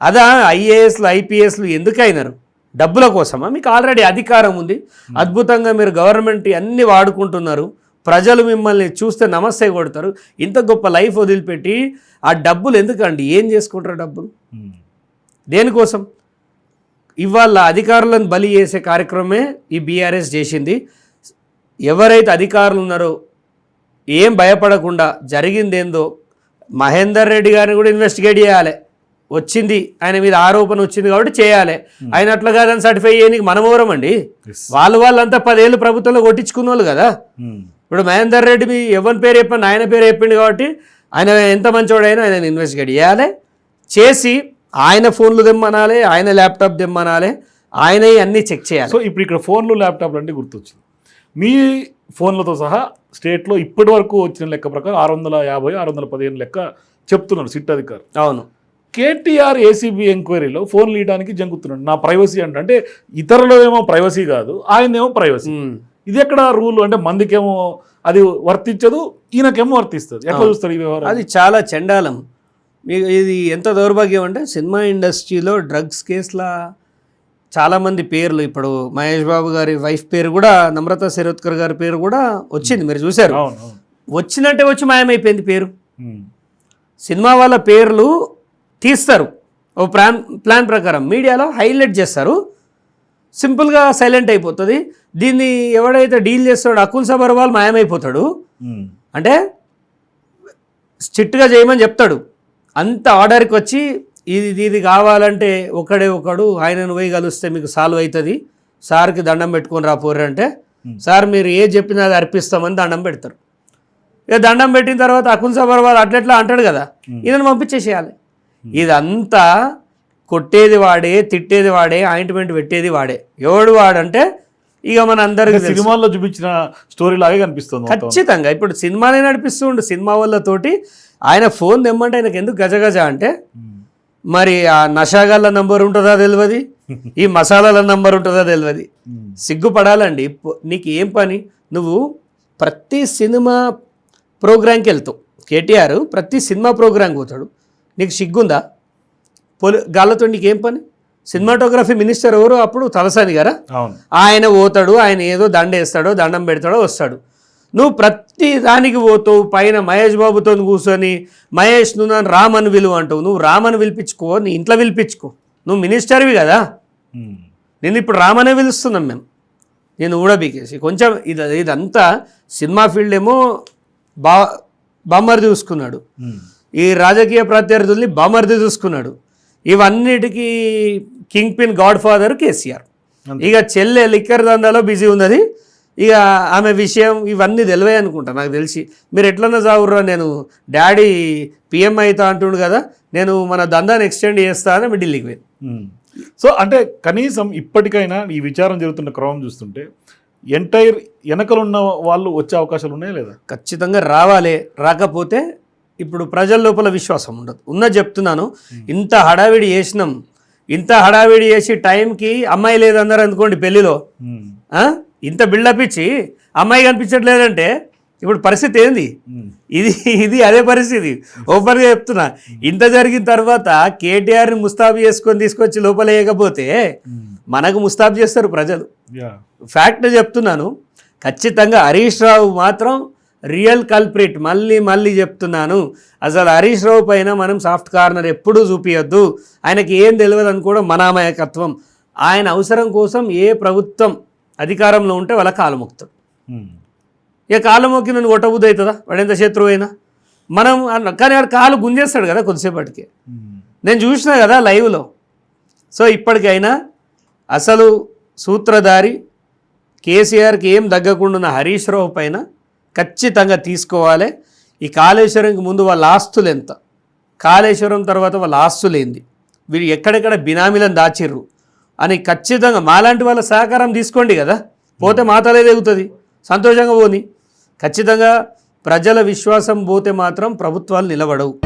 అదా ఐఏఎస్లు ఐపీఎస్లు ఎందుకు అయినారు డబ్బుల కోసమా? మీకు ఆల్రెడీ అధికారం ఉంది. అద్భుతంగా మీరు గవర్నమెంట్ అన్ని వాడుకుంటున్నారు. ప్రజలు మిమ్మల్ని చూస్తే నమస్తే కొడతారు. ఇంత గొప్ప లైఫ్ వదిలిపెట్టి ఆ డబ్బులు ఎందుకండి? ఏం చేసుకుంటారు డబ్బులు. దేనికోసం? ఇవాళ అధికారులను బలి చేసే కార్యక్రమమే ఈ బీఆర్ఎస్ చేసింది. ఎవరైతే అధికారులు ఉన్నారో ఏం భయపడకుండా జరిగిందేందో మహేందర్ రెడ్డి గారిని కూడా ఇన్వెస్టిగేట్ చేయాలి. వచ్చింది. ఆయన మీద ఆరోపణ వచ్చింది కాబట్టి చేయాలి. ఆయన అట్లా కాదని సర్టిఫై చేయడానికి మనమోరం అండి. వాళ్ళు వాళ్ళంతా పదేళ్ళు ప్రభుత్వంలో కొట్టించుకున్న వాళ్ళు కదా. ఉమ్. ఇప్పుడు మహేందర్ రెడ్డి మీ ఎవరి పేరు చెప్పండి ఆయన పేరు చెప్పిండు కాబట్టి ఆయన ఎంత మంచోడైనా ఆయన ఇన్వెస్టిగేట్ చేయాలి. చేసి ఆయన ఫోన్లు తెమ్మనాలి ఆయన ల్యాప్టాప్ తెమ్మనాలి ఆయన అన్నీ చెక్ చేయాలి. సో ఇప్పుడు ఇక్కడ ఫోన్లు ల్యాప్టాప్లు అంటే గుర్తొచ్చింది. మీ ఫోన్లతో సహా స్టేట్లో ఇప్పటి వరకు వచ్చిన లెక్క ప్రకారం ఆరు వందల యాభై ఆరు వందల పదిహేను లెక్క చెప్తున్నారు సిట్ అధికారి అవును. కేటీఆర్ ఏసీబీ ఎంక్వైరీలో ఫోన్లు ఇవ్వడానికి జంకుతున్నాడు. నా ప్రైవసీ అంటే అంటే ఇతరులు ఏమో ప్రైవసీ కాదు ఆయనేమో ప్రైవసీ. ఇది ఎక్కడ రూల్? అంటే మందికేమో అది వర్తించదు ఈయనకేమో వర్తిస్తుంది. ఎట్లా చూస్తారు ఈ వ్యవహారం అది చాలా చండాలం. మీకు ఇది ఎంత దౌర్భాగ్యం అంటే సినిమా ఇండస్ట్రీలో డ్రగ్స్ కేసులా చాలామంది పేర్లు ఇప్పుడు మహేష్ బాబు గారి వైఫ్ పేరు కూడా నమ్రత శిరోద్కర్ గారి పేరు కూడా వచ్చింది. మీరు చూశారు. వచ్చినట్టే వచ్చి మాయమైపోయింది పేరు. సినిమా వాళ్ళ పేర్లు తీస్తారు. ఓ ప్లాన్ ప్లాన్ ప్రకారం మీడియాలో హైలైట్ చేస్తారు. సింపుల్గా సైలెంట్ అయిపోతుంది. దీన్ని ఎవడైతే డీల్ చేస్తాడో అకుల్ సబర్వాల్ మాయమైపోతాడు. అంటే స్ట్రిక్ట్గా చేయమని చెప్తాడు. అంత ఆర్డర్కి వచ్చి ఇది ఇది- కావాలంటే ఒకడే ఒకడు ఆయనను పోయి కలిస్తే మీకు సాల్వ్ అవుతుంది. సార్కి దండం పెట్టుకొని రాపోర్రు అంటే సార్ మీరు ఏ చెప్పినా అది అర్పిస్తామని దండం పెడతారు. ఇక దండం పెట్టిన తర్వాత అకుల్ సబర్వాల్ అట్లెట్లా అంటాడు కదా. ఈయనను పంపించేసేయాలి. ఇదంతా కొట్టేది వాడే తిట్టేది వాడే ఆయింట్మెంట్ పెట్టేది వాడే. ఎవడు వాడంటే ఇక మన అందరికి. సినిమాల్లో చూపించిన స్టోరీ లాగే కనిపిస్తుంది. ఖచ్చితంగా. ఇప్పుడు సినిమానే నడిపిస్తుండు సినిమా వాళ్ళతోటి ఆయన ఫోన్ తెమ్మంటే ఆయనకు ఎందుకు గజగజ అంటే. మరి ఆ నషాగాళ్ళ నంబర్ ఉంటుందా తెలియదు ఈ మసాలాల నంబర్ ఉంటుందా తెలియదు. సిగ్గుపడాలండి. నీకు ఏం పని? నువ్వు ప్రతి సినిమా ప్రోగ్రాంకి వెళ్తావు. కేటీఆర్ ప్రతి సినిమా ప్రోగ్రాంకి పోతాడు. నీకు సిగ్గుందా? పోలి గాళ్ళతో నీకేం పని? సినిమాటోగ్రఫీ మినిస్టర్ ఎవరు అప్పుడు తలసాని గారా? ఆయన పోతాడు ఆయన ఏదో దండ వేస్తాడో దండం పెడతాడో వస్తాడు. నువ్వు ప్రతి దానికి పోతావు పైన మహేష్ బాబుతో కూర్చొని మహేష్ నువ్వు నన్ను రామని విలువ అంటావు. నువ్వు రామని పిలిపించుకో నీ ఇంట్లో పిలిపించుకో నువ్వు మినిస్టర్వి కదా. నేను ఇప్పుడు రామనే పిలుస్తున్నాం మేము. నేను ఊడబీకేసి. కొంచెం ఇది ఇదంతా సినిమా ఫీల్డ్ ఏమో బా బామ్మర్ది చూసుకున్నాడు. ఈ రాజకీయ ప్రత్యర్థుల్ని బామర్ది చూసుకున్నాడు. ఇవన్నిటికీ king pin God father KCR. ఇక చెల్లె లిక్కర్ దందాలో బిజీ ఉన్నది. ఇక ఆమె విషయం ఇవన్నీ తెలివే అనుకుంటా నాకు తెలిసి. మీరు ఎట్లన్నా చావుర్రా నేను డాడీ పిఎం అవుతా అంటుండు కదా నేను మన దందాన్ని ఎక్స్టెండ్ చేస్తా అని ఆమె ఢిల్లీకి పోయింది ఉమ్. సో అంటే కనీసం ఇప్పటికైనా ఈ విచారం జరుగుతున్న క్రమం చూస్తుంటే ఎంటైర్ వెనకలున్న వాళ్ళు వచ్చే అవకాశాలు ఉన్నాయా లేదా? ఖచ్చితంగా రావాలి. రాకపోతే ఇప్పుడు ప్రజల లోపల విశ్వాసం ఉండదు. ఉన్నది చెప్తున్నాను ఇంత హడావిడి చేసినాం. ఇంత హడావిడి చేసి టైంకి అమ్మాయి లేదన్నారు అనుకోండి పెళ్ళిలో? ఇంత బిల్డప్ ఇచ్చి అమ్మాయి కనిపించట్లేదంటే ఇప్పుడు పరిస్థితి ఏంది. ఇది ఇది అదే పరిస్థితి. ఓపెన్గా చెప్తున్నా. ఇంత జరిగిన తర్వాత కేటీఆర్ని ముస్తాబు చేసుకొని తీసుకొచ్చి లోపల వేయకపోతే ఉమ్. మనకు ముస్తాబు చేస్తారు ప్రజలు. ఫ్యాక్ట్ చెప్తున్నాను. ఖచ్చితంగా హరీష్ రావు మాత్రం రియల్ కల్ప్రిట్ మళ్ళీ మళ్ళీ చెప్తున్నాను. అసలు హరీష్ రావు పైన మనం సాఫ్ట్ కార్నర్ ఎప్పుడూ చూపించద్దు ఆయనకి ఏం తెలియదు అనుకోవడం మన అమాయకత్వం ఆయన అవసరం కోసం ఏ ప్రభుత్వం అధికారంలో ఉంటే వాళ్ళ కాలు మొక్కుతాడు. ఉమ్. ఇక కాలు మొక్కి నన్ను కొట్టబుద్ధి అవుతుందా? వాడు ఎంత శత్రువు అయినా? మనం కానీ వాడు కాలు గుంజేస్తాడు కదా కొద్దిసేపటికి. నేను చూసిన కదా లైవ్లో. సో ఇప్పటికైనా అసలు సూత్రధారి కేసీఆర్కి ఏం దగ్గకుండా ఉన్న హరీష్ రావు పైన ఖచ్చితంగా తీసుకోవాలి. ఈ కాళేశ్వరంకి ముందు వాళ్ళ ఆస్తులు ఎంత? కాళేశ్వరం తర్వాత వాళ్ళ ఆస్తులు ఏంది? వీరు ఎక్కడెక్కడ బినామీలను దాచిర్రు? అని ఖచ్చితంగా మాలాంటి వాళ్ళ సహకారం తీసుకోండి కదా. పోతే మాతలే ఎగుతుంది సంతోషంగా పోని. ఖచ్చితంగా ప్రజల విశ్వాసం పోతే మాత్రం ప్రభుత్వాలు నిలబడవు.